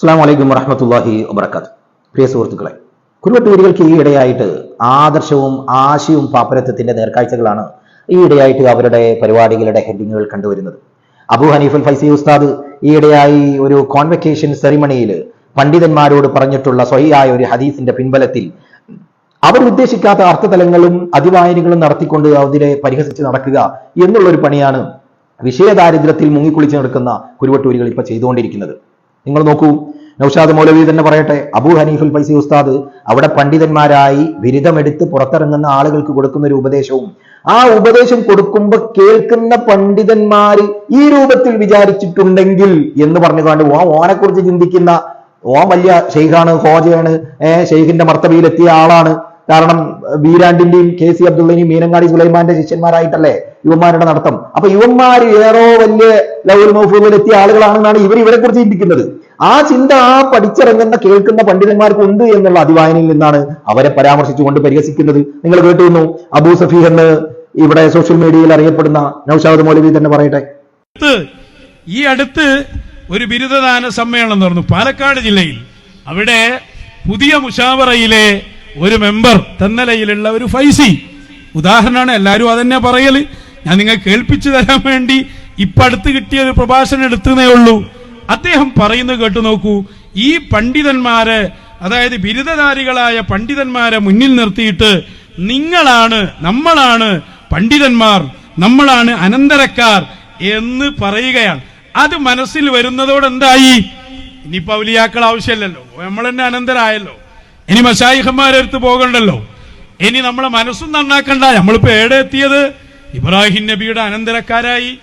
അസ്സാം വലൈക്കും വറഹമത്തല്ലാഹി വബർക്കാത്ത് പ്രിയ സുഹൃത്തുക്കളെ കുരുവട്ടൂരികൾക്ക് ഈ ഇടയായിട്ട് ആദർശവും ആശയവും പാപ്പരത്വത്തിന്റെ നേർക്കാഴ്ചകളാണ് ഈ ഇടയായിട്ട് അവരുടെ പരിപാടികളുടെ ഹെഡിങ്ങുകൾ കണ്ടുവരുന്നത്. അബു ഹനീഫുൽ ഫൈസി ഉസ്താദ് ഈ ഇടയായി ഒരു കോൺവെക്കേഷൻ സെറിമണിയിൽ പണ്ഡിതന്മാരോട് പറഞ്ഞിട്ടുള്ള സ്വയായ ഒരു ഹദീസിന്റെ പിൻബലത്തിൽ അവർ ഉദ്ദേശിക്കാത്ത അർത്ഥതലങ്ങളും അതിവായനകളും നടത്തിക്കൊണ്ട് അതിനെ പരിഹസിച്ച് നടക്കുക എന്നുള്ളൊരു പണിയാണ് വിഷയദാരിദ്ര്യത്തിൽ മുങ്ങിക്കുളിച്ച് നടക്കുന്ന കുരുവട്ടൂരികൾ ഇപ്പൊ ചെയ്തുകൊണ്ടിരിക്കുന്നത്. നിങ്ങൾ നോക്കൂ നൌഷാദ് മൗലവി തന്നെ പറയട്ടെ അബൂ ഹനീഫുൽ ഫൈസി ഉസ്താദ് അവിടെ പണ്ഡിതന്മാരായി ബിരുദമെടുത്ത് പുറത്തിറങ്ങുന്ന ആളുകൾക്ക് കൊടുക്കുന്ന ഒരു ഉപദേശവും ആ ഉപദേശം കൊടുക്കുമ്പോൾ കേൾക്കുന്ന പണ്ഡിതന്മാര് ഈ രൂപത്തിൽ വിചാരിച്ചിട്ടുണ്ടെങ്കിൽ എന്ന് പറഞ്ഞുകൊണ്ട് ഓ ഓനെക്കുറിച്ച് ചിന്തിക്കുന്ന ഓ വലിയ ഷെയ്ഖാണ് ഹോജയാണ് ഏഹ് ഷെയ്ഖിന്റെ മർത്തബിയിലെത്തിയ ആളാണ്. കാരണം വീരാണ്ടിന്റെയും കെ സി അബ്ദുള്ളയും മീനങ്ങാടി സുലൈമാന്റെ ശിഷ്യന്മാരായിട്ടല്ലേ? യുവന്മാരുടെ നടത്തം. അപ്പൊ യുവന്മാർ ഏറോ വലിയ ലൗൽ മഹഫൂബിലെത്തിയ ആളുകളാണെന്നാണ് ഇവർ ഇവരെ കുറിച്ച് ചിന്തിക്കുന്നത്. ആ ചിന്ത ആ പഠിച്ചിറങ്ങുന്ന കേൾക്കുന്ന പണ്ഡിതന്മാർക്ക് ഉണ്ട് എന്നുള്ള അതിവായനയിൽ നിന്നാണ് അവരെ പരാമർശിച്ചുകൊണ്ട് പരിഹസിക്കുന്നത്. നിങ്ങൾ കേട്ടിരുന്നു അബൂ സഫീഖ് എന്ന് ഇവിടെ സോഷ്യൽ മീഡിയയിൽ അറിയപ്പെടുന്ന നൌഷാദ് മൗലവി തന്നെ പറയട്ടെ. ഈ അടുത്ത് ഒരു ബിരുദദാന സമ്മേളനം നടന്നു പാലക്കാട് ജില്ലയിൽ. അവിടെ പുതിയ മുഷാവറയിലെ ഒരു മെമ്പർ തന്നലയിലുള്ള ഒരു ഫൈസി. ഉദാഹരണമാണ് എല്ലാവരും അതന്നെ പറയൽ. ഞാൻ നിങ്ങൾ കേൾപ്പിച്ചു തരാൻ വേണ്ടി ഇപ്പൊ അടുത്ത് കിട്ടിയ ഒരു പ്രഭാഷണം എടുത്തതേ ഉള്ളൂ. അദ്ദേഹം പറയുന്നത് കേട്ടു നോക്കൂ. ഈ പണ്ഡിതന്മാരെ അതായത് ബിരുദധാരികളായ പണ്ഡിതന്മാരെ മുന്നിൽ നിർത്തിയിട്ട് നിങ്ങളാണ് നമ്മളാണ് പണ്ഡിതന്മാർ നമ്മളാണ് അനന്തരക്കാർ എന്ന് പറയുകയാണ്. അത് മനസ്സിൽ വരുന്നതോടെ എന്തായി? ഇനിയിപ്പോ ഔലിയാക്കൾ ആവശ്യമില്ലല്ലോ. നമ്മൾ തന്നെ അനന്തരായല്ലോ. ഇനി മഷായിഹന്മാരെ അടുത്ത് പോകണ്ടല്ലോ. ഇനി നമ്മളെ മനസ്സും നന്നാക്കണ്ട. നമ്മളിപ്പോ എവിടെ എത്തിയത്? ഇബ്രാഹിം നബിയുടെ അനന്തരക്കാരായി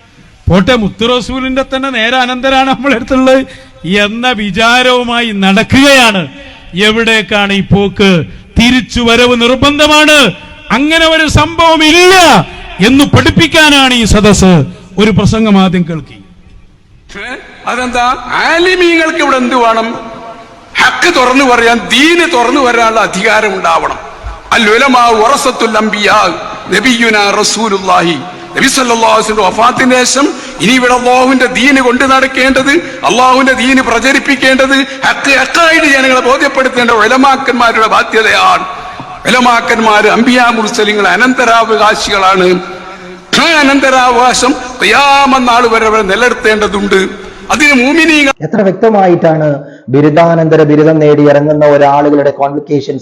പോട്ടെ മുത്തു റസൂലിന്റെ തന്നെ നേരെ അനന്തരാണ് നമ്മളെടുത്തുള്ളത് എന്ന വിചാരവുമായി നടക്കുകയാണ്. എവിടേക്കാണ് ഈ പോക്ക്? തിരിച്ചു വരവ് നിർബന്ധമാണ്. അങ്ങനെ ഒരു സംഭവം ഇല്ല എന്ന് പഠിപ്പിക്കാനാണ് ഈ സദസ് ഒരു പ്രസംഗം ആദ്യം കേൾക്കി. അതെന്താ? ആലിമീങ്ങൾക്ക് ഇവിടെ എന്ത് വേണം? ഹക്ക് തുറന്നു പറയാൻ ദീന് തുറന്നു വരാനുള്ള അധികാരം ഉണ്ടാവണം. അല്ലുലമാ ഉറസത്തുല്ലംബിയാകും നബി ശേഷം ഇനി ഇവിടെ അള്ളാഹുവിന്റെ ദീന് കൊണ്ടു നടക്കേണ്ടത് അള്ളാഹുവിന്റെ ദീന് പ്രചരിപ്പിക്കേണ്ടത് ഹക്ക് ഹക്കായിട്ട് ജനങ്ങളെ ബോധ്യപ്പെടുത്തേണ്ട ഉലമാക്കന്മാരുടെ ബാധ്യതയാണ്. വിലമാക്കന്മാര് അമ്പിയാ മുർസലിങ്ങൾ അനന്തരാവകാശികളാണ്. ആ അനന്തരാവകാശം ക്രിയാമന്നാൾ വരെ അവരെ നിലനിർത്തേണ്ടതുണ്ട്. അതിന് മൂമിനീങ്ങൾ എത്ര വ്യക്തമായിട്ടാണ് ബിരുദാനന്തര ബിരുദം നേടി ഇറങ്ങുന്ന ഒരാളുകളുടെ കോൺവിക്കേഷൻ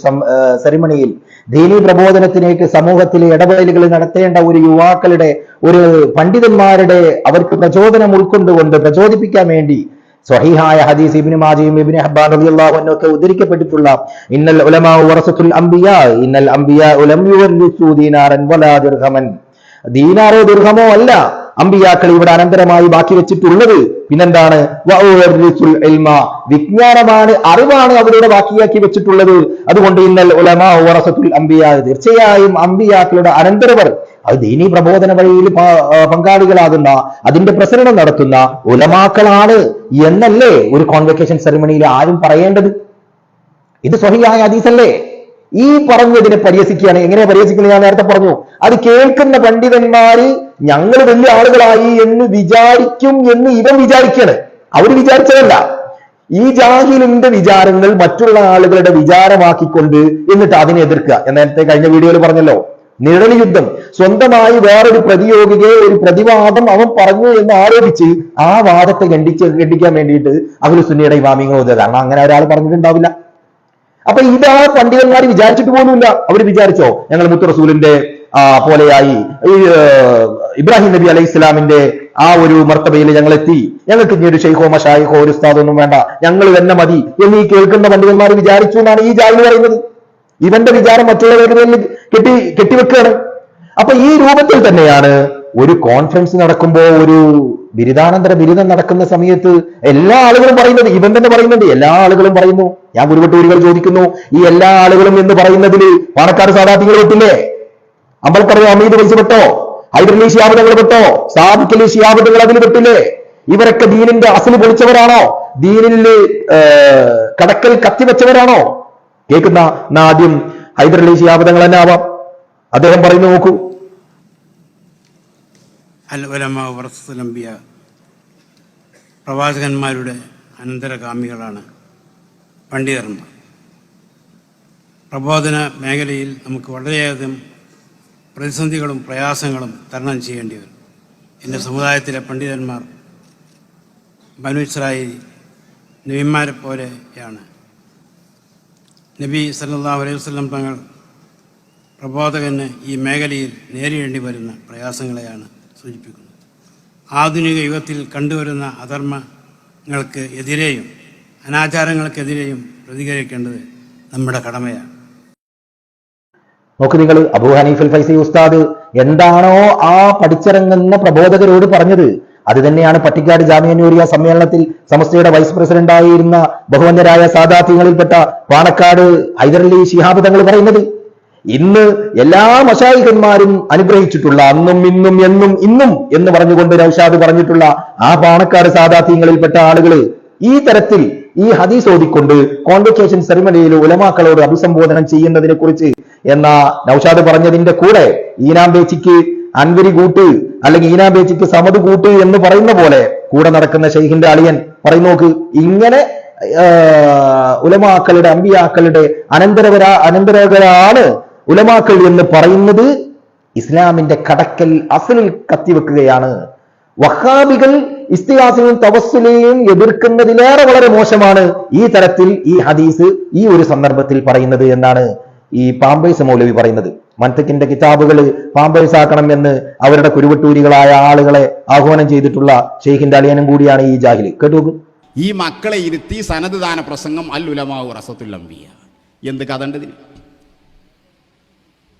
സെറിമണിയിൽ ദീനീ പ്രബോധനത്തിലേക്ക് സമൂഹത്തിലെ ഇടപെടലുകൾ നടത്തേണ്ട ഒരു യുവാക്കളുടെ ഒരു പണ്ഡിതന്മാരുടെ അവർക്ക് പ്രചോദനം ഉൾക്കൊണ്ടുകൊണ്ട് പ്രചോദിപ്പിക്കാൻ വേണ്ടി സ്വഹീഹായ ഹദീസ് ഇബ്നു മാജിയും ഇബ്നു ഹബ്ബാൻ റളിയല്ലാഹു ഒക്കെ ഉദ്ധരിക്കപ്പെട്ടിട്ടുള്ള ഇന്നൽ ഉലമാ വറസത്തുൽ അംബിയാ ഇന്നൽ അംബിയാ ഉലം ദീനാറൻ വലാ ദിർഹമൻ. ദീനാറോ ദുർഹമോ അല്ല അമ്പിയാക്കൾ ഇവിടെ അനന്തരമായി ബാക്കി വെച്ചിട്ടുള്ളത്. പിന്നെന്താണ്. വിജ്ഞാനമാണ് അറിവാണ് അവരുടെ ബാക്കിയാക്കി വെച്ചിട്ടുള്ളത്. അതുകൊണ്ട് ഇന്നൽ ഉലമാ വറസത്തുൽ അംബിയാ തീർച്ചയായും അമ്പിയാക്കളുടെ അനന്തരവർ അത് ദീനി പ്രബോധന വഴിയിൽ പങ്കാളികളാകുന്ന അതിന്റെ പ്രസരണം നടത്തുന്ന ഉലമാക്കളാണ് എന്നല്ലേ ഒരു കോൺവെക്കേഷൻ സെറിമണിയിൽ ആരും പറയേണ്ടത്? ഇത് സ്വഹിയായ ഹദീസല്ലേ? ഈ പറഞ്ഞതിനെ പരിഹസിക്കുകയാണ്. എങ്ങനെ പരിഹസിക്കുന്നത്? ഞാൻ നേരത്തെ പറഞ്ഞു. അത് കേൾക്കുന്ന പണ്ഡിതന്മാര് ഞങ്ങൾ വലിയ ആളുകളായി എന്ന് വിചാരിക്കും എന്ന് ഇവൻ വിചാരിക്കാണ്. അവർ വിചാരിച്ചതല്ല. ഈ ജാഹിലിന്റെ വിചാരങ്ങൾ മറ്റുള്ള ആളുകളുടെ വിചാരമാക്കിക്കൊണ്ട് എന്നിട്ട് അതിനെ എതിർക്കുക. നേരത്തെ കഴിഞ്ഞ വീഡിയോയിൽ പറഞ്ഞല്ലോ. നിഴൽ യുദ്ധം. സ്വന്തമായി വേറൊരു പ്രതിയോഗികയെ ഒരു പ്രതിവാദം അവൻ പറഞ്ഞു എന്ന് ആരോപിച്ച് ആ വാദത്തെ ഖണ്ഡിച്ച് ഖണ്ഡിക്കാൻ വേണ്ടിയിട്ട് അവർ സുന്നിയുടെ ഇമാമിങ്ങൾ കാരണം അങ്ങനെ ഒരാൾ പറഞ്ഞിട്ടുണ്ടാവില്ല. അപ്പൊ ഇതാ പണ്ഡിതന്മാർ വിചാരിച്ചിട്ട് പോലുമില്ല. അവർ വിചാരിച്ചോ ഞങ്ങൾ മുത്തു റസൂലിന്റെ ആ, പോലെയായി ഇബ്രാഹിം നബി അലൈഹി ഇസ്ലാമിന്റെ ആ ഒരു മർത്തബയിൽ ഞങ്ങൾ എത്തി ഞങ്ങൾക്ക് ഇനി ഒരു ഷെയ്ഖോ മഷായിഖോ ഒരു ഒന്നും വേണ്ട. ഞങ്ങൾ തന്നെ മതി എന്ന് ഈ കേൾക്കുന്ന പണ്ഡിതന്മാർ വിചാരിച്ചു എന്നാണ് ഈ ജാതി പറയുന്നത്. ഇവന്റെ വിചാരം മറ്റുള്ളവരുടെ മേലിൽ കെട്ടി കെട്ടിവെക്കുകയാണ്. അപ്പൊ ഈ രൂപത്തിൽ തന്നെയാണ് ഒരു കോൺഫറൻസ് നടക്കുമ്പോ ഒരു ബിരുദാനന്തര ബിരുദം നടക്കുന്ന സമയത്ത് എല്ലാ ആളുകളും പറയുന്നത് ഇവൻ തന്നെ പറയുന്നുണ്ട് എല്ലാ ആളുകളും പറയുന്നു. ഞാൻ ഗുരുവട്ടൂരികൾ ചോദിക്കുന്നു ഈ എല്ലാ ആളുകളും എന്ന് പറയുന്നതിൽ പാണക്കാട് സാധാർത്ഥികൾ പെട്ടില്ലേ? അമ്പൽക്കറിയോ അമീദ് പൈസ പെട്ടോ? ഷിയാബുദങ്ങൾ പെട്ടോ? സാബിക്കലി ഷിയാബുദങ്ങൾ അതിൽ പെട്ടില്ലേ? ഇവരൊക്കെ ദീനിന്റെ അസൽ പൊളിച്ചവരാണോ? ദീനിൽ കടക്കൽ കത്തിവെച്ചവരാണോ കേൾക്കുന്ന ആദ്യം ഹൈദരലി ഷിയാബുദങ്ങൾ തന്നെ ആവാം. അദ്ദേഹം പറയുന്നു നോക്കൂ. അൽ ഉലമ വറസലംബിയ പ്രവാചകന്മാരുടെ അനന്തരഗാമികളാണ്. പണ്ഡിതന്മാർ പ്രബോധന മേഖലയിൽ നമുക്ക് വളരെയധികം പ്രതിസന്ധികളും പ്രയാസങ്ങളും തരണം ചെയ്യേണ്ടി വരും. എന്റെ സമുദായത്തിലെ പണ്ഡിതന്മാർ ബനു ഇസ്രായേൽ നബിമാരെ പോലെയാണ്. നബി സല്ലല്ലാഹു അലൈഹി വസല്ലം തങ്ങൾ പ്രബോധകന് ഈ മേഖലയിൽ നേരിടേണ്ടി വരുന്ന പ്രയാസങ്ങളെയാണ് സൂചിപ്പിക്കുന്നത്. ആധുനിക യുഗത്തിൽ കണ്ടുവരുന്ന അധർമ്മങ്ങൾക്ക് എതിരെയും അനാചാരങ്ങൾക്കെതിരെയും പ്രതികരിക്കേണ്ടത് നമ്മുടെ കടമയാണ്. നോക്ക് നിങ്ങൾ അബൂ ഹനീഫുൽ ഫൈസി ഉസ്താദ് എന്താണോ ആ പഠിച്ചിറങ്ങുന്ന പ്രബോധകരോട് പറഞ്ഞത്. അത് തന്നെയാണ് പട്ടിക്കാട് ജാമ്യന്യൂരിയ സമ്മേളനത്തിൽ സമസ്തയുടെ വൈസ് പ്രസിഡന്റായിരുന്ന ആയിരുന്ന ബഹുവന്യരായ സാദാത്യങ്ങളിൽപ്പെട്ട പാണക്കാട് ഹൈദരലി ശിഹാബ് തങ്ങൾ പറയുന്നത്. ഇന്ന് എല്ലാ മഷായികന്മാരും അനുഗ്രഹിച്ചിട്ടുള്ള അന്നും ഇന്നും എന്നും ഇന്നും എന്ന് പറഞ്ഞുകൊണ്ട് നൌഷാദ് പറഞ്ഞിട്ടുള്ള ആ പാണക്കാട് സാദാത്യങ്ങളിൽപ്പെട്ട ആളുകൾ ഈ തരത്തിൽ ഈ ഹദീസ് ഓതിക്കൊണ്ട് കോൺവെക്കേഷൻ സെറിമണിയിൽ ഉലമാക്കളോട് അഭിസംബോധന ചെയ്യുന്നതിനെ കുറിച്ച് എന്ന നൌഷാദ് പറഞ്ഞതിന്റെ കൂടെ ഈനാം ബേച്ചിക്ക് അൻവരി കൂട്ട് അല്ലെങ്കിൽ ഈനാം ബേച്ചിക്ക് സമത് കൂട്ട് എന്ന് പറയുന്ന പോലെ കൂടെ നടക്കുന്ന ഷെയ്ഖിന്റെ അളിയൻ പറയുന്നു നോക്ക് ഇങ്ങനെ ഉലമാക്കളുടെ അമ്പിയാക്കളുടെ അനന്തരവരാ അനന്തരവരാണ് ഉലമാക്കൾ എന്ന് പറയുന്നത് ഇസ്ലാമിന്റെ കടക്കൽ അസലിൽ കത്തിവെക്കുകയാണ്. വഹാബികൾ ഇസ്തിഹാസിനെയും തവസ്സുലെയും എതിർക്കുന്നതിലേറെ വളരെ മോശമാണ് ഈ തരത്തിൽ ഈ ഹദീസ് ഈ ഒരു സന്ദർഭത്തിൽ പറയുന്നത് എന്നാണ് ഈ പാമ്പേഴ്സ് മൗലവി പറയുന്നത്. മൻതക്കിന്റെ കിതാബുകൾ പാമ്പേഴ്സ് ആക്കണം എന്ന് അവരുടെ കുരുവട്ടൂരികളായ ആളുകളെ ആഹ്വാനം ചെയ്തിട്ടുള്ള ഷെയ്ഖിന്റെ അളിയനും കൂടിയാണ് ഈ ജാഹിൽ കേട്ടു ഈ മക്കളെ ഇരുത്തി സനദ്ദാന പ്രസംഗം അൽ റസത്തുൽ അംബിയ. എന്ത് കഥണ്ടതിന്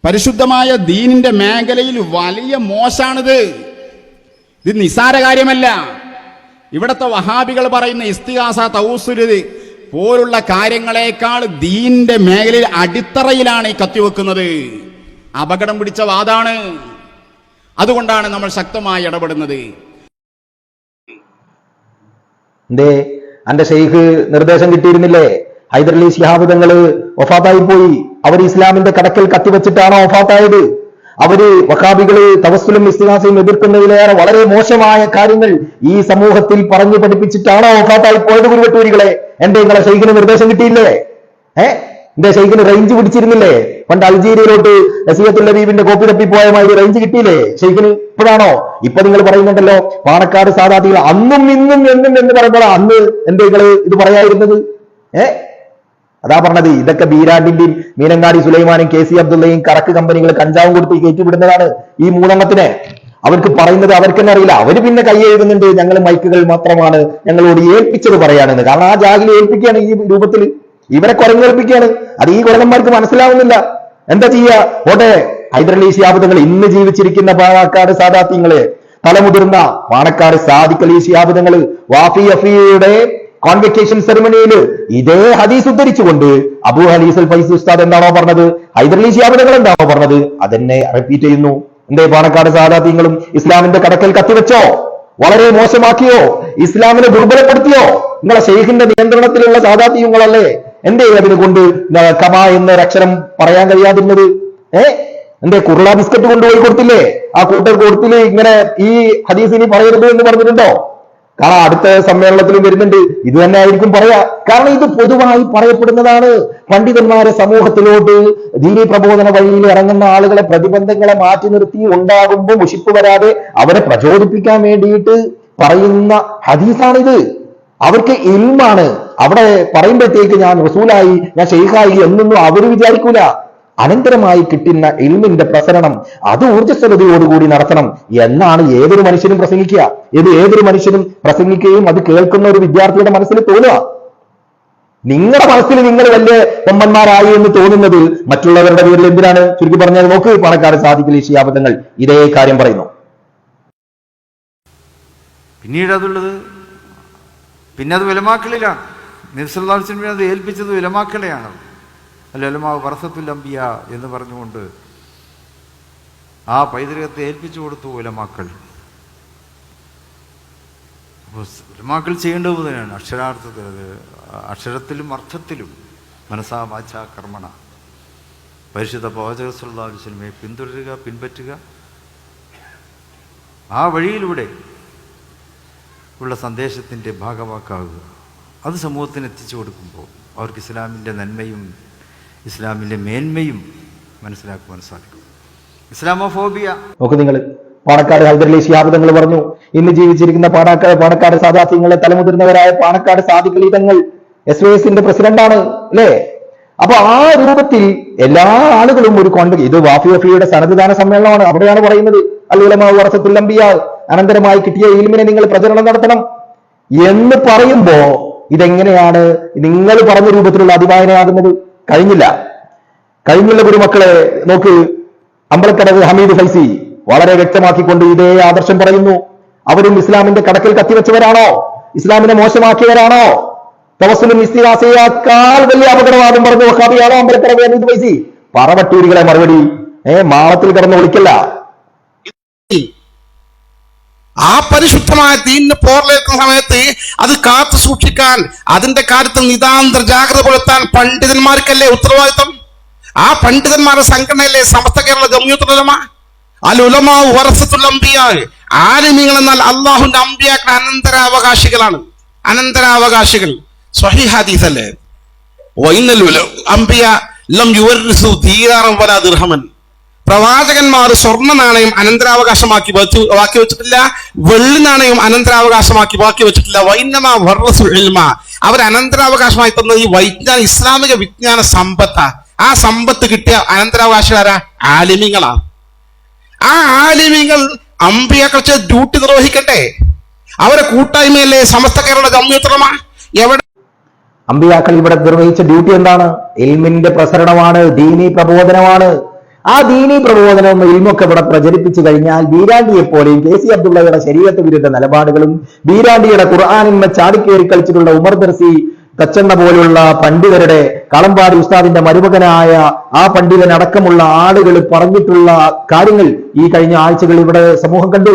പരിശുദ്ധമായ ദീനിന്റെ മേഖലയിൽ വലിയ മോശാണിത്. ഇത് നിസാര കാര്യമല്ല. ഇവിടുത്തെ വഹാബികൾ പറയുന്ന ഇസ്തിഹാസ തൗസുരുത് പോലുള്ള കാര്യങ്ങളെക്കാൾ ദീന്റെ മേഖലയിൽ അടിത്തറയിലാണ് ഈ കത്തിവെക്കുന്നത് അപകടം പിടിച്ച വാദാണ്. അതുകൊണ്ടാണ് നമ്മൾ ശക്തമായി ഇടപെടുന്നത്. എന്തേ അന്റെ ഷെയ്ഖ് നിർദ്ദേശം കിട്ടിയിരുന്നില്ലേ? ഹൈദരലി ശിഹാബ് തങ്ങൾ ഒഫാത്തായി പോയി അവർ ഇസ്ലാമിന്റെ കടക്കൽ കത്തിവെച്ചിട്ടാണോ ഒഫാത്തായത് അവർ വക്കാബികൾ തവസ്സുലും ഇസ്തിഹാസയും എതിർക്കുന്നതിലേറെ വളരെ മോശമായ കാര്യങ്ങൾ ഈ സമൂഹത്തിൽ പറഞ്ഞു പഠിപ്പിച്ചിട്ടാണോ ഒഫാത്തായി പോയത് കുരുവട്ടൂരികളെ? എന്റെ നിങ്ങളെ ഷെയ്ഖിന് നിർദ്ദേശം കിട്ടിയില്ലേ? ഏ? എന്റെ ഷെയ്ഖിന് റേഞ്ച് പിടിച്ചിരുന്നില്ലേ? പണ്ട് അൾജീരിയയിലോട്ട് നസീഹത്തുൽ നബീബിന്റെ കോപ്പി തപ്പി പോയ മാതിരി റേഞ്ച് കിട്ടിയില്ലേ ഷെയ്ഖിന്? ഇപ്പോഴാണോ? ഇപ്പൊ നിങ്ങൾ പറയുന്നുണ്ടല്ലോ പാണക്കാട് സാധാത്തികൾ അന്നും ഇന്നും എന്നും എന്ന് പറയുമ്പോൾ അന്ന് എന്റെ ഇത് പറയായിരുന്നത് ഏ? അതാ പറഞ്ഞത്. ഇതൊക്കെ ബീരാണ്ടിന്റെയും മീനങ്ങാടി സുലൈമാനും കെ സി അബ്ദുള്ളയും കറക്ക് കമ്പനികൾ കഞ്ചാവും കൊടുത്ത് കയറ്റിവിടുന്നതാണ് ഈ മൂന്നെണ്ണത്തിനെ. അവർക്ക് പറയുന്നത് അവർക്ക് തന്നെ അറിയില്ല. അവർ പിന്നെ കൈ എഴുതുന്നുണ്ട്. ഞങ്ങൾ മൈക്കുകൾ മാത്രമാണ്. ഞങ്ങളോട് ഏൽപ്പിച്ചത് പറയാണെന്ന് കാരണം ആ ജാഗിൽ ഏൽപ്പിക്കുകയാണ് ഈ രൂപത്തിൽ. ഇവരെ കുരങ്ങേൽപ്പിക്കുകയാണ് അത് ഈ കുരങ്ങന്മാർക്ക് മനസ്സിലാവുന്നില്ല. എന്താ ചെയ്യാ ഓട്ടെ. ഹൈദരലി ശിയാബുദങ്ങൾ ഇന്ന് ജീവിച്ചിരിക്കുന്ന പാണക്കാട് സാദാത്യങ്ങൾ. തലമുതിർന്ന പാണക്കാട് സാദിക്കലി ശിയാബുദങ്ങൾ വാഫി അഫിയുടെ കോൺവെക്കേഷൻ സെറിമണിയിൽ ഇതേ ഹദീസ് ഉദ്ധരിച്ചുകൊണ്ട് അബു ഹലീസൽ ഫൈസ് ഉസ്താദ് എന്താണോ പറഞ്ഞത്? ഹൈദർലി ശിയാബുദങ്ങൾ എന്താണോ പറഞ്ഞത്? അതെന്നെ റിപ്പീറ്റ് ചെയ്യുന്നു. എന്തേ പാണക്കാട് സാധാത്യങ്ങളും ഇസ്ലാമിന്റെ കടക്കൽ കത്തിവെച്ചോ? വളരെ മോശമാക്കിയോ? ഇസ്ലാമിനെ ദുർബലപ്പെടുത്തിയോ? നിങ്ങളെ ഷെയ്ഖിന്റെ നിയന്ത്രണത്തിലുള്ള സാധാത്യങ്ങളല്ലേ എന്തേ അതിനെ കൊണ്ട് കമ എന്ന അക്ഷരം പറയാൻ കഴിയാതിരുന്നത്? ഏ? എന്റെ കുർള ബിസ്ക്കറ്റ് കൊണ്ടുപോയി കൊടുത്തില്ലേ? ആ കൂട്ടർ കൊടുത്തില്ലേ ഇങ്ങനെ ഈ ഹദീസിനി പറയരുത് എന്ന് പറഞ്ഞിട്ടുണ്ടോ? കാരണം അടുത്ത സമ്മേളനത്തിലും വരുന്നുണ്ട്. ഇത് തന്നെ ആയിരിക്കും പറയാ. കാരണം ഇത് പൊതുവായി പറയപ്പെടുന്നതാണ്. പണ്ഡിതന്മാരെ സമൂഹത്തിലോട്ട് ദീനി പ്രബോധന വഴിയിൽ ഇറങ്ങുന്ന ആളുകളെ പ്രതിബന്ധങ്ങളെ മാറ്റി നിർത്തി ഉണ്ടാകുമ്പോൾ മുഷിപ്പ് വരാതെ അവരെ പ്രചോദിപ്പിക്കാൻ വേണ്ടിയിട്ട് പറയുന്ന ഹദീസാണിത്. അവർക്ക് ഇൽമാണ്. അവിടെ പറയുമ്പോഴത്തേക്ക് ഞാൻ റസൂലായി ഞാൻ ഷെയ്ഖായി എന്നൊന്നും അവർ വിചാരിക്കൂല. അനന്തരമായി കിട്ടുന്ന ഇൽമിന്റെ പ്രസരണം അത് ഊർജസ്വലതയോടുകൂടി നടത്തണം എന്നാണ് ഏതൊരു മനുഷ്യനും പ്രസംഗിക്കുക. ഇത് ഏതൊരു മനുഷ്യനും പ്രസംഗിക്കുകയും അത് കേൾക്കുന്ന ഒരു വിദ്യാർത്ഥിയുടെ മനസ്സിൽ തോന്നുക. നിങ്ങളുടെ മനസ്സിൽ നിങ്ങൾ വലിയ കൊമ്പന്മാരായി എന്ന് തോന്നുന്നത് മറ്റുള്ളവരുടെ പേരിൽ എന്തിനാണ്? ചുരുക്കി പറഞ്ഞാൽ നോക്ക് പണക്കാട് സാധിക്കില്ല ശിയാബദ്ധങ്ങൾ ഇതേ കാര്യം പറയുന്നു. പിന്നീട് അതുള്ളത് പിന്നെ അത് വിലമാക്കളിലാണ് നിർസുൽ അത് ഏൽപ്പിച്ചത് വിലമാക്കളെയാണ് അല്ല ഉലമാവ് വറസത്തുൽ അംബിയ എന്ന് പറഞ്ഞുകൊണ്ട് ആ പൈതൃകത്തെ ഏൽപ്പിച്ചു കൊടുത്തു ഉലമാക്കൾ. ഉലമാക്കൾ ചെയ്യേണ്ടത് തന്നെയാണ്. അക്ഷരാർത്ഥത്തിൽ അത് അക്ഷരത്തിലും അർത്ഥത്തിലും മനസ്സാ വാച കർമ്മണ. പരിശുദ്ധ പ്രവാചക സുല്ലാസ്ലമയെ പിന്തുടരുക പിൻപറ്റുക. ആ വഴിയിലൂടെ ഉള്ള സന്ദേശത്തിന്റെ ഭാഗമാക്കാവുക അത് സമൂഹത്തിന് എത്തിച്ചു കൊടുക്കുമ്പോൾ അവർക്ക് ഇസ്ലാമിന്റെ നന്മയും ഇസ്ലാമിന്റെ മേന്മയും മനസ്സിലാക്കുവാൻ സാധിക്കും. ഇസ്ലാമോഫോബിയ. നോക്ക് നിങ്ങൾ പാണക്കാട് ഹൈദരലി ശിഹാബിതങ്ങൾ പറഞ്ഞു ഇന്ന് ജീവിച്ചിരിക്കുന്ന പാണക്കാട് പാണക്കാട് സാധാസിങ്ങളെ തലമുതിർന്നവരായ പാണക്കാട് സാധികളീതങ്ങൾ എസ് വൈ എസിന്റെ പ്രസിഡന്റാണ് അല്ലേ? അപ്പൊ ആ രൂപത്തിൽ എല്ലാ ആളുകളും ഒരു കോൺഗ്രസ് ഇത് വാഫി വഫിയുടെ സന്നദ്ധദാന സമ്മേളനമാണ്. അവിടെയാണ് പറയുന്നത് അല്ലുലമാവ് വർഷത്തുല്ലംബിയ അനന്തരമായി കിട്ടിയ ഇൽമിനെ നിങ്ങൾ പ്രചരണം നടത്തണം. എന്ന് പറയുമ്പോ ഇതെങ്ങനെയാണ് നിങ്ങൾ പറഞ്ഞ രൂപത്തിലുള്ള അതിവായനയാകുന്നത് കഴിഞ്ഞില്ല. കഴിഞ്ഞുള്ള ഗുരുമക്കളെ നോക്ക് അമ്പലക്കടവ് ഹമീദ് ഫൈസി വളരെ വ്യക്തമാക്കിക്കൊണ്ട് ഇതേ ആദർശം പറയുന്നു. അവരും ഇസ്ലാമിന്റെ കടക്കിൽ കത്തിവെച്ചവരാണോ? ഇസ്ലാമിനെ മോശമാക്കിയവരാണോ? തവസലും ഇസ്തിഹാസയേക്കാൾ വലിയ അപകടവാദം പറഞ്ഞു വഹാബിയാണോ അമ്പലക്കടവ് ഹമീദ് ഫൈസി? പറവട്ടൂരികളെ മറുപടി ഏ മാളത്തിൽ കിടന്ന് വിളിക്കല്ല ആ പരിശുദ്ധമായ തീന്ന് പോർലേക്കുന്ന സമയത്ത് അത് കാത്തു സൂക്ഷിക്കാൻ അതിന്റെ കാര്യത്തിൽ നിതാന്തര ജാഗ്രത പുലർത്താൻ പണ്ഡിതന്മാർക്കല്ലേ ഉത്തരവാദിത്തം ആ പണ്ഡിതന്മാരുടെ സംഘടനയിലെ സമസ്ത കേരള ജമ്യൂത്തുലമ അൽ ഉലമാ വറസത്തുൽ അംബിയാ ആലിമികൾ എന്നാൽ അള്ളാഹുന്റെ അമ്പിയാക്കളുടെ അനന്തരാവകാശികളാണ്. അനന്തരാവകാശികൾ. ഹദീസ് അല്ലേ അമ്പിയ ലം യുവരിസു ദീനാറം വലാ ദിർഹമൻ. പ്രവാചകന്മാർ സ്വർണ നാണയം അനന്തരാവകാശമാക്കി ബാക്കി വെച്ചിട്ടില്ല. വെള്ളി നാണയം അനന്തരാവകാശമാക്കി ബാക്കി വെച്ചിട്ടില്ല. വൈന്നമ വർറസു അവർ അനന്തരാവകാശമായി തന്ന ഈ വൈജ്ഞാന ഇസ്ലാമിക വിജ്ഞാന സമ്പത്താ. ആ സമ്പത്ത് കിട്ടിയ അനന്തരാവകാശകാരാ ആലിമിങ്ങളാ. ആ ആലിമികൾ അമ്പിയാക്കൾ ഡ്യൂട്ടി നിർവഹിക്കട്ടെ അവരെ കൂട്ടായ്മയല്ലേ? സമസ്ത കേരള ജമ്മിയത്രമാ എവിടെ അമ്പിയാക്കൾ ഇവിടെ നിർവഹിച്ച ഡ്യൂട്ടി എന്താണ്? ഇൽമിന്റെ പ്രസരണമാണ് ദീനി പ്രബോധനമാണ്. ആ ദീനി പ്രബോധനവും ഇൽമൊക്കെ ഇവിടെ പ്രചരിപ്പിച്ചു കഴിഞ്ഞാൽ ബീരാണ്ടിയെ പോലെയും കെ സി അബ്ദുള്ളയുടെ ശരീരത്തെ വിരുദ്ധ നിലപാടുകളും ബീരാണ്ടിയുടെ ഖുർആാനിന്മ ചാടിക്കേറി കളിച്ചിട്ടുള്ള ഉമർ ദർസി തച്ചണ്ണ പോലുള്ള പണ്ഡിതരുടെ കളമ്പാടി ഉസ്താദിന്റെ മരുമകനായ ആ പണ്ഡിതൻ അടക്കമുള്ള ആളുകൾ പറഞ്ഞിട്ടുള്ള കാര്യങ്ങൾ ഈ കഴിഞ്ഞ ആഴ്ചകൾ ഇവിടെ സമൂഹം കണ്ടു.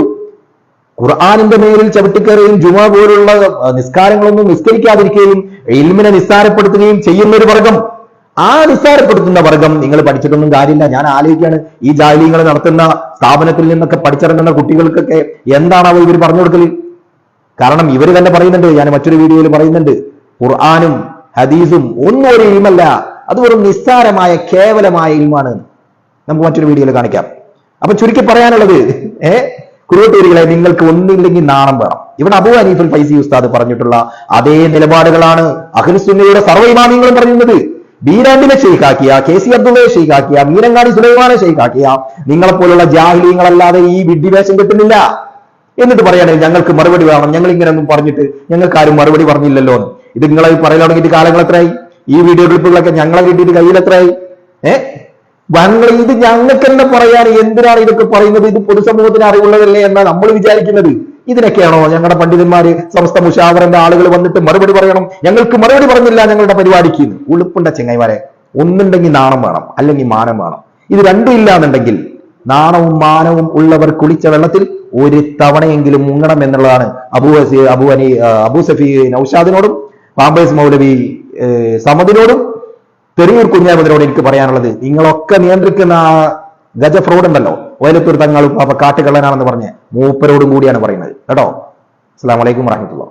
ഖുർആാനിന്റെ മേലിൽ ചവിട്ടിക്കയറുകയും ജുമ പോലുള്ള നിസ്കാരങ്ങളൊന്നും നിസ്കരിക്കാതിരിക്കുകയും ഇൽമിനെ നിസ്സാരപ്പെടുത്തുകയും ചെയ്യുന്ന ഒരു വർഗം. ആ നിസ്സാരപ്പെടുത്തുന്ന വർഗം നിങ്ങൾ പഠിച്ചിട്ടൊന്നും കാര്യമില്ല. ഞാൻ ആലോചിക്കുകയാണ് ഈ ജാലികൾ നടത്തുന്ന സ്ഥാപനത്തിൽ നിന്നൊക്കെ പഠിച്ചിറങ്ങുന്ന കുട്ടികൾക്കൊക്കെ എന്താണാവോ ഇവർ പറഞ്ഞു കൊടുക്കൽ കാരണം ഇവർ തന്നെ പറയുന്നുണ്ട് ഞാൻ മറ്റൊരു വീഡിയോയിൽ പറയുന്നുണ്ട്. ഖുർആാനും ഹദീസും ഒന്നും ഒരു ഇൽമല്ല. അത് വെറും നിസ്സാരമായ കേവലമായ ഇൽമാണ്. നമുക്ക് മറ്റൊരു വീഡിയോയിൽ കാണിക്കാം. അപ്പൊ ചുരുക്കി പറയാനുള്ളത് ഏ? കുറുവട്ടൂരികളെ നിങ്ങൾക്ക് ഒന്നില്ലെങ്കിൽ നാണം വേണം. ഇവിടെ അബു അനീഫുൽ ഫൈസി ഉസ്താദ് പറഞ്ഞിട്ടുള്ള അതേ നിലപാടുകളാണ് അഖിൽസുന്നയുടെ സർവൈമാനിങ്ങളും പറയുന്നത് ബീരാണ്ടിനെ ഷെയ്ഖാക്കിയ കെ സി അബ്ദുള്ളയെ ഷെയ്ഖാക്കിയ മീനങ്ങാടി സുലൈമാനെ ഷെയ്ഖാക്കിയ നിങ്ങളെപ്പോലുള്ള ജാഹ്ലീങ്ങളല്ലാതെ ഈ വിഡ്ഢിവേഷം കിട്ടുന്നില്ല എന്നിട്ട് പറയുകയാണെങ്കിൽ ഞങ്ങൾക്ക് മറുപടി വേണം. ഞങ്ങൾ ഇങ്ങനെയൊന്നും പറഞ്ഞിട്ട് ഞങ്ങൾക്ക് ആരും മറുപടി പറഞ്ഞില്ലല്ലോ എന്ന്. ഇത് നിങ്ങളെ പറയാൻ തുടങ്ങിയിട്ട് കാലങ്ങൾ എത്രയായി? ഈ വീഡിയോ ക്ലിപ്പുകളൊക്കെ ഞങ്ങളെ കിട്ടിയിട്ട് കയ്യിൽ എത്രയായി? ഏ? ഞങ്ങൾ ഇത് ഞങ്ങൾക്ക് തന്നെ പറയാൻ? എന്തിനാണ് ഇതൊക്കെ പറയുന്നത്? ഇത് പൊതുസമൂഹത്തിന് അറിവുള്ളതല്ലേ എന്നാണ് നമ്മൾ വിചാരിക്കുന്നത്. ഇതിനൊക്കെയാണോ ഞങ്ങളുടെ പണ്ഡിതന്മാര് സമസ്ത മുഷാവറിന്റെ ആളുകൾ വന്നിട്ട് മറുപടി പറയണം ഞങ്ങൾക്ക് മറുപടി പറഞ്ഞില്ല ഞങ്ങളുടെ പരിപാടിക്ക്. ഉളുപ്പുണ്ട ചെങ്ങൈമാരെ ഒന്നുണ്ടെങ്കിൽ നാണം വേണം അല്ലെങ്കിൽ മാനം വേണം ഇത് രണ്ടും ഇല്ലാന്നുണ്ടെങ്കിൽ നാണവും മാനവും ഉള്ളവർ കുളിച്ച വെള്ളത്തിൽ ഒരു തവണയെങ്കിലും മുങ്ങണം എന്നുള്ളതാണ് അബൂ അബു അനി അബൂ സഫി നൌഷാദിനോടും പാമ്പേസ് മൗലവി സമദിനോടും തെരൂർ കുഞ്ഞാമതിനോട് എനിക്ക് പറയാനുള്ളത് നിങ്ങളൊക്കെ നിയന്ത്രിക്കുന്ന ആ ഗജ ഫ്രോഡ് ഉണ്ടല്ലോ. തങ്ങളും അപ്പൊ കാട്ടുകള്ളനാണെന്ന് പറഞ്ഞ് മൂപ്പരോടും കൂടിയാണ് പറയുന്നത്. കേട്ടോ? അസ്സാം വലൈക്കും വാഹമത്തുള്ള